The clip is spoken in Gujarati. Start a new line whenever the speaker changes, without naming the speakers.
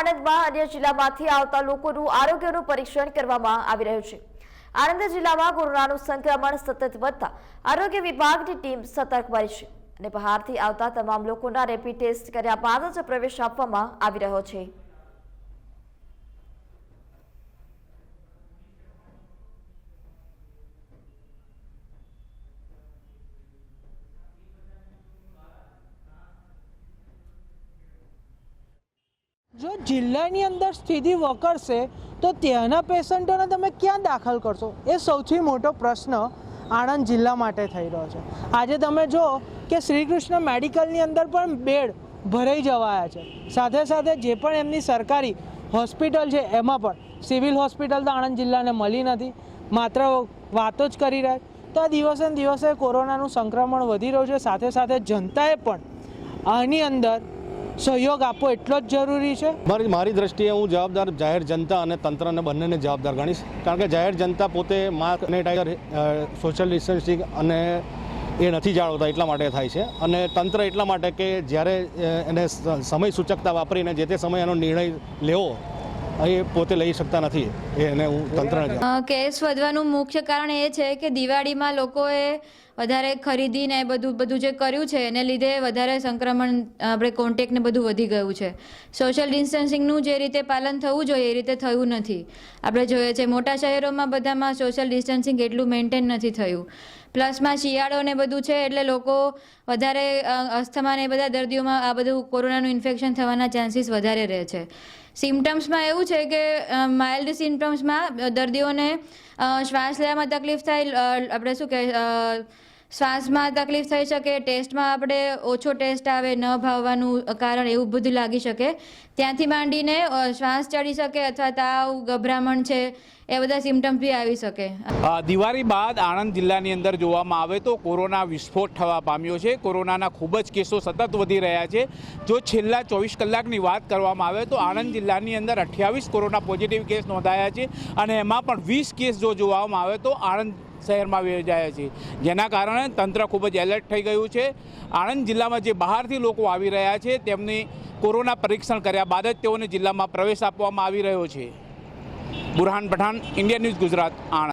આણંદમાં અન્ય જિલ્લામાંથી આવતા લોકોનું આરોગ્યનું પરીક્ષણ કરવામાં આવી રહ્યું છે. આણંદ જિલ્લામાં કોરોનાનું સંક્રમણ સતત વધતા આરોગ્ય વિભાગની ટીમ સતર્ક બની છે અને બહારથી આવતા તમામ લોકોના રેપિડ ટેસ્ટ કર્યા બાદ જ પ્રવેશ આપવામાં આવી રહ્યો છે.
જો જિલ્લાની અંદર સ્થિતિ વકરશે, તો ત્યાંના પેશન્ટોને તમે ક્યાં દાખલ કરશો? એ સૌથી મોટો પ્રશ્ન આણંદ જિલ્લા માટે થઈ રહ્યો છે. આજે તમે જો કે શ્રી કૃષ્ણ મેડિકલની અંદર પણ બેડ ભરાઈ જવાયા છે. સાથે સાથે જે પણ એમની સરકારી હોસ્પિટલ છે, એમાં પણ સિવિલ હોસ્પિટલ તો આણંદ જિલ્લાને મળી નથી. માત્ર વાતો જ કરી રહ્યા તો આ દિવસે ને દિવસે કોરોનાનું સંક્રમણ વધી રહ્યું છે. સાથે સાથે જનતાએ પણ આની અંદર સહયોગ આપવો એટલો જ જરૂરી છે?
મારી મારી દ્રષ્ટિએ હું જવાબદાર જાહેર જનતા અને તંત્રને બંનેને જવાબદાર ગણીશ. કારણ કે જાહેર જનતા પોતે માસ્ક સેનેટાઈઝર સોશિયલ ડિસ્ટન્સિંગ અને એ નથી જાળવતા એટલા માટે થાય છે. અને તંત્ર એટલા માટે કે જ્યારે એને સમય સૂચકતા વાપરીને જે તે સમયે એનો નિર્ણય લેવો એ પોતે લઈ શકતા નથી. એને હું તંત્રને
કેસ વધવાનું મુખ્ય કારણ એ છે કે દિવાળીમાં લોકોએ વધારે ખરીદી ને બધું બધું જે કર્યું છે, એને લીધે વધારે સંક્રમણ આપણે કોન્ટેક્ટ ને બધું વધી ગયું છે. સોશિયલ ડિસ્ટન્સિંગનું જે રીતે પાલન થવું જોઈએ, એ રીતે થયું નથી. આપણે જોઈએ છે, મોટા શહેરોમાં બધામાં સોશિયલ ડિસ્ટન્સિંગ એટલું મેન્ટેન નથી થયું. પ્લસમાં શિયાળો ને બધું છે, એટલે લોકો વધારે અસ્થમા ને બધા દર્દીઓમાં આ બધું કોરોનાનું ઇન્ફેક્શન થવાના ચાન્સીસ વધારે રહે છે. સિમ્ટમ્સમાં એવું છે કે માઇલ્ડ સિમ્ટમ્સમાં દર્દીઓને શ્વાસ લેવામાં તકલીફ થાય આપણે શું કહે અ, શ્વાસમાં તકલીફ થઈ શકે, ટેસ્ટમાં આપણે ઓછો ટેસ્ટ આવે, ન ભાવવાનું કારણ એવું બધું લાગી શકે. ત્યાંથી માંડીને શ્વાસ ચડી શકે અથવા તાવ, ગભરામણ છે, એ બધા સિમ્ટમ્સ બી આવી શકે.
દિવાળી બાદ આણંદ જિલ્લાની અંદર જોવામાં આવે તો કોરોના વિસ્ફોટ થવા પામ્યો છે. કોરોનાના ખૂબ જ કેસો સતત વધી રહ્યા છે. જો છેલ્લા ચોવીસ કલાકની વાત કરવામાં આવે તો આણંદ જિલ્લાની અંદર અઠ્યાવીસ કોરોના પોઝિટિવ કેસ નોંધાયા છે અને એમાં પણ વીસ કેસ જો જોવામાં આવે તો આણંદ શહેરમાં યોજાયા છે. જેના કારણે તંત્ર ખૂબ જ એલર્ટ થઈ ગયું છે. આણંદ જિલ્લામાં જે બહારથી લોકો આવી રહ્યા છે, તેમની કોરોના પરીક્ષણ કર્યા બાદ જ તેઓને જિલ્લામાં પ્રવેશ આપવામાં આવી રહ્યો છે. Burhan Pathan, India News Gujarat, Anand.